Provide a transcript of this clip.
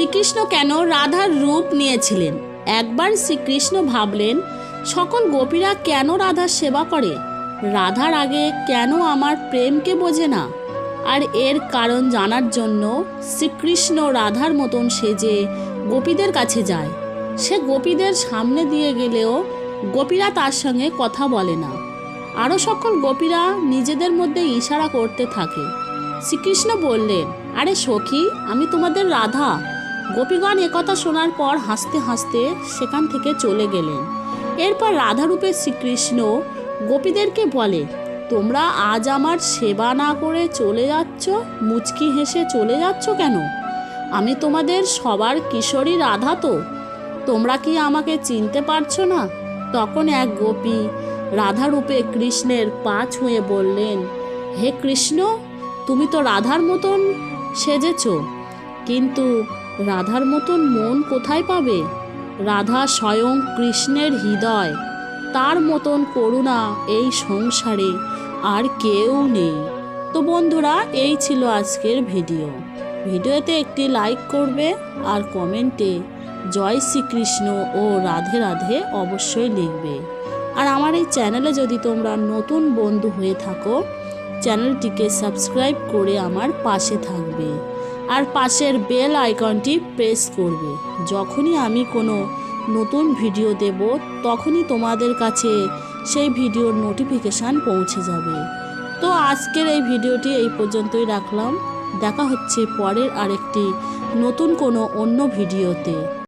শ্রীকৃষ্ণ কেন রাধার রূপ নিয়েছিলেন? একবার শ্রীকৃষ্ণ ভাবলেন, সকল গোপীরা কেন রাধার সেবা করে? রাধার আগে কেন আমার প্রেমকে বোঝে না? আর এর কারণ জানার জন্য শ্রীকৃষ্ণ রাধার মতন সেজে গোপীদের কাছে যায়। সে গোপীদের সামনে দিয়ে গেলেও গোপীরা তার সঙ্গে কথা বলে না। আরও সকল গোপীরা নিজেদের মধ্যে ইশারা করতে থাকে। শ্রীকৃষ্ণ বললেন, আরে সখী, আমি তোমাদের রাধা। গোপীগণ একথা শোনার পর হাসতে হাসতে সেখান থেকে চলে গেলেন। এরপর রাধারূপে শ্রীকৃষ্ণ গোপীদেরকে বলে, তোমরা আজ আমার সেবা না করে চলে যাচ্ছ? মুচকি হেসে চলে যাচ্ছ কেন? আমি তোমাদের সবার কিশোরী রাধা তো। তোমরা কি আমাকে চিনতে পারছ না? তখন এক গোপী রাধারূপে কৃষ্ণের পা ছুঁয়ে বললেন, হে কৃষ্ণ, তুমি তো রাধার মতন সেজেছ। কিন্তু রাধার মতন মন কোথায় পাবে? রাধা স্বয়ং কৃষ্ণের হৃদয়। তার মতন করুণা এই সংসারে আর কেউ নেই। তো বন্ধুরা, এই ছিল আজকের ভিডিও। ভিডিওতে একটি লাইক করবে আর কমেন্টে জয় শ্রীকৃষ্ণ ও রাধে রাধে অবশ্যই লিখবে। আর আমার এই চ্যানেলে যদি তোমরা নতুন বন্ধু হয়ে থাকো, চ্যানেলটিকে সাবস্ক্রাইব করে আমার পাশে থাকবে। আর পাশের বেল আইকনটি প্রেস করবে। যখনই আমি কোনো নতুন ভিডিও দেব, তখনই তোমাদের কাছে সেই ভিডিওর নোটিফিকেশান পৌঁছে যাবে। তো আজকের এই ভিডিওটি এই পর্যন্তই রাখলাম। দেখা হচ্ছে পরের আরেকটি নতুন কোনো অন্য ভিডিওতে।